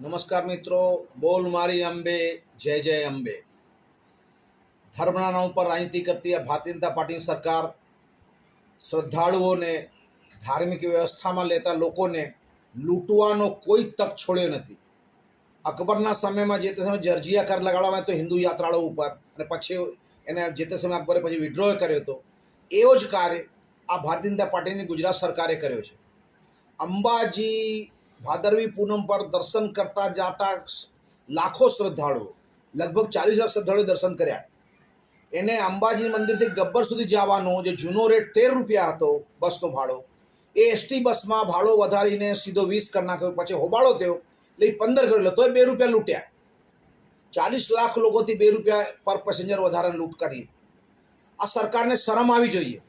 નમસ્કાર મિત્રો, બોલ મારી અંબે, જય જય અંબે. ધર્મના નામ પર રાજનીતિ કરતી આ ભારતીય પાર્ટીની સરકાર શ્રદ્ધાળુઓને, ધાર્મિક વ્યવસ્થામાં લેતા લોકોને લૂંટવાનો કોઈ તક છોડ્યો નથી. અકબરના સમયમાં જે તે સમયે જર્જિયા કર લગાડવામાં તો હિન્દુ યાત્રાળુઓ ઉપર અને પછી એને જે તે સમયે અકબરે પછી વિડ્રો કર્યો હતો. એવો જ કાર્ય આ ભારતીય જનતા પાર્ટીની ગુજરાત સરકારે કર્યો છે. અંબાજી ભાદરવી પૂનમ પર દર્શન કરતા જાતા લાખો શ્રદ્ધાળુઓ, લગભગ ચાલીસ લાખ શ્રદ્ધાળુએ દર્શન કર્યા. એને અંબાજી મંદિરથી ગબ્બર સુધી જવાનો, જે જૂનો રેટ તેર રૂપિયા હતો બસનો ભાડો, એ એસટી બસમાં ભાડો વધારીને સીધો વીસ કરી નાખ્યો, પછી હોબાળો થયો, એટલે પંદર કર્યો તોય બે રૂપિયા લૂંટ્યા. ચાલીસ લાખ લોકોથી બે રૂપિયા પર પેસેન્જર વધારે લૂંટ કરી. આ સરકારને શરમ આવી જોઈએ.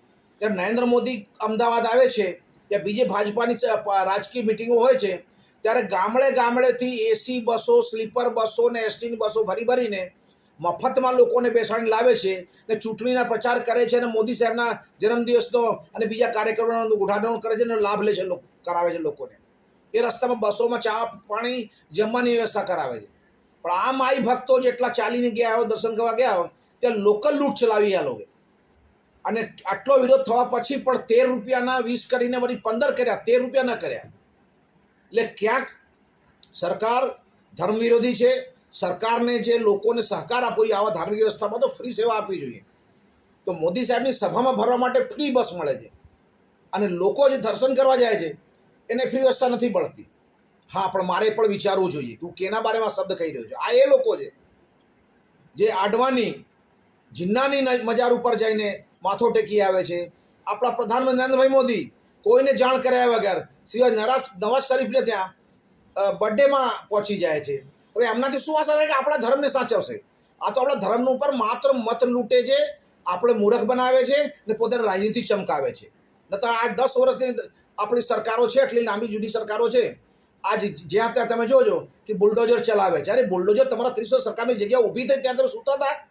ત્યારે નરેન્દ્ર મોદી અમદાવાદ આવે છે ત્યાં બીજી ભાજપાની રાજકીય મિટિંગો હોય છે, ત્યારે ગામડે ગામડેથી એસી બસો, સ્લીપર બસો ને એસટીની બસો ભરી ભરીને મફતમાં લોકોને બેસાડીને લાવે છે ને ચૂંટણીના પ્રચાર કરે છે અને મોદી સાહેબના જન્મદિવસનો અને બીજા કાર્યક્રમોનો ઉઠાડણ કરે છે અને લાભ લે છે કરાવે છે લોકોને. એ રસ્તામાં બસોમાં ચા, પાણી, જમવાની વ્યવસ્થા કરાવે છે. પણ આ માઈ ભક્તો જેટલા ચાલીને ગયા હોય, દર્શન કરવા ગયા હોય, ત્યાં લોકલ લૂંટ ચલાવી આ લોકો અને આટલો વિરોધ થવા પછી પણ તેર રૂપિયાના વીસ કરીને વળી પંદર કર્યા, તેર રૂપિયા ન કર્યા. એટલે ક્યાંક સરકાર ધર્મ વિરોધી છે, સરકારને જે લોકોને સહકાર આપવો જોઈએ, આવા ધાર્મિક વ્યવસ્થામાં તો ફ્રી સેવા આપવી જોઈએ. તો મોદી સાહેબની સભામાં ભરવા માટે ફ્રી બસ મળે છે. અને લોકો જે દર્શન કરવા જાય છે, એને ફ્રી વ્યવસ્થા નથી મળતી હા, પણ મારે પણ વિચારવું જોઈએ. તું કેના બારેમાં શબ્દ કહી રહ્યો છે? આ એ લોકો છે, જે આડવાની, જિન્નાની મજાર ઉપર જઈને માથો ટેકી આવે છે. આપણા પ્રધાનમંત્રી નરેન્દ્રભાઈ મોદી કોઈને જાણ કર્યા વગર સિવાય નરાફ નવાઝ શરીફને ત્યાં બર્થડેમાં પહોંચી જાય છે. હવે એમનાથી શું આશા રહે કે આપણા ધર્મને સાચવશે? આ તો આપણા ધર્મનું ઉપર માત્ર મત લૂંટે છે, આપણે મૂર્ખ બનાવે છે ને પોતાની રાજનીતિ ચમકાવે છે. ન તો આ દસ વર્ષની આપણી સરકારો છે એટલી લાંબી જુદી સરકારો છે. આજ જ્યાં ત્યાં તમે જોજો કે બુલડોઝર ચલાવે છે. અરે બુલડોઝર તમારા ત્રીસો સરકારની જગ્યા ઊભી થઈ, ત્યાં તમે સૂતા હતા?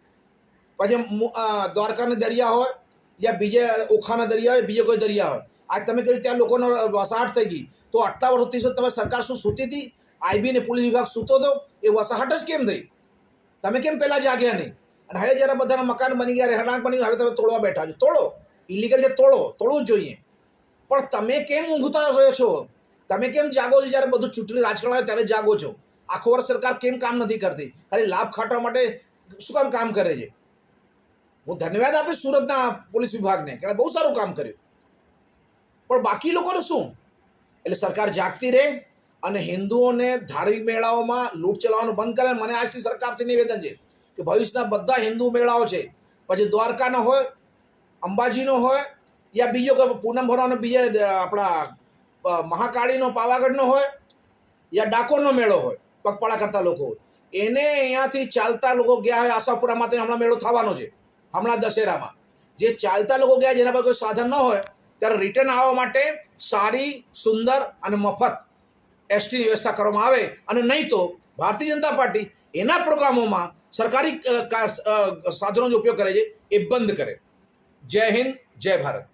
પછી મુ- દરિયા હોય યા બીજે ઓખાના દરિયા હોય બીજે કોઈ દરિયા હોય આજ તમે કહ્યું ત્યાં લોકોનો વસાહટ થઈ ગઈ તો આટલા વર્ષ શું તમે સરકાર શું સૂતી હતી આઈબી ને પોલીસ વિભાગ સૂતો હતો એ વસાહટ જ કેમ થઈ તમે કેમ પહેલાં જાગ્યા નહીં અને હવે જ્યારે બધાના મકાન બની ગયા રહેણાંક બની ગયા હવે તમે તોડવા બેઠા છો તોડો ઇલીગલ છે તોડો તોડવું જ જોઈએ પણ તમે કેમ ઊંઘતા રહ્યો છો તમે કેમ જાગો છો જ્યારે બધું ચૂંટણી રાજકારણ આવે ત્યારે જાગો છો? આખો વર્ષ સરકાર કેમ કામ નથી કરતી? ખાલી લાભ ખાટવા માટે શું કામ કામ કરે છે? હું ધન્યવાદ આપીશ સુરતના પોલીસ વિભાગને કે બહુ સારું કામ કર્યું. પણ બાકી લોકોને શું? એટલે સરકાર જાગતી રહે અને હિન્દુઓને ધાર્મિક મેળાઓમાં લૂંટ ચલાવવાનું બંધ કરે. મને આજથી સરકારથી નિવેદન છે કે ભવિષ્યના બધા હિન્દુ મેળાઓ છે, પછી દ્વારકાનો હોય, અંબાજીનો હોય, યા બીજો પૂનમ ભરવાનો બીજા આપણા મહાકાળીનો, પાવાગઢનો હોય, યા ડાકોરનો મેળો હોય, પગપાળા કરતા લોકો એને અહીંયાથી ચાલતા લોકો ગયા હોય, આશાપુરામાં હમણાં મેળો થવાનો છે. હમણાં દશેરામાં. જે ચાલતા લોકો ગયા જેના પર કોઈ સાધન ન હોય, ત્યારે રિટર્ન આવવા માટે સારી, સુંદર અને મફત એસટીની વ્યવસ્થા કરવામાં આવે. અને નહીં તો ભારતીય જનતા પાર્ટી એના પ્રોગ્રામોમાં સરકારી સાધનો જે ઉપયોગ કરે છે, એ બંધ કરે. જય હિન્દ, જય ભારત.